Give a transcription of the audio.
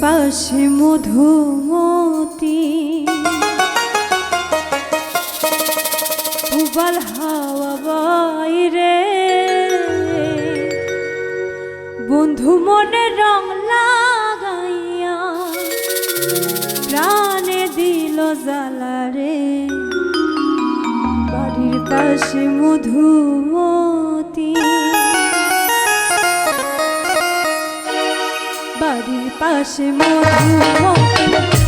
পাশে মধুমতি। উবাল হাওয়া বাইরে। বন্ধু মনে রং লাগাইয়া প্রাণে দিল জ্বালারে। বাড়ির পাশে মধুমতি। চারিপাশে মধুমতি।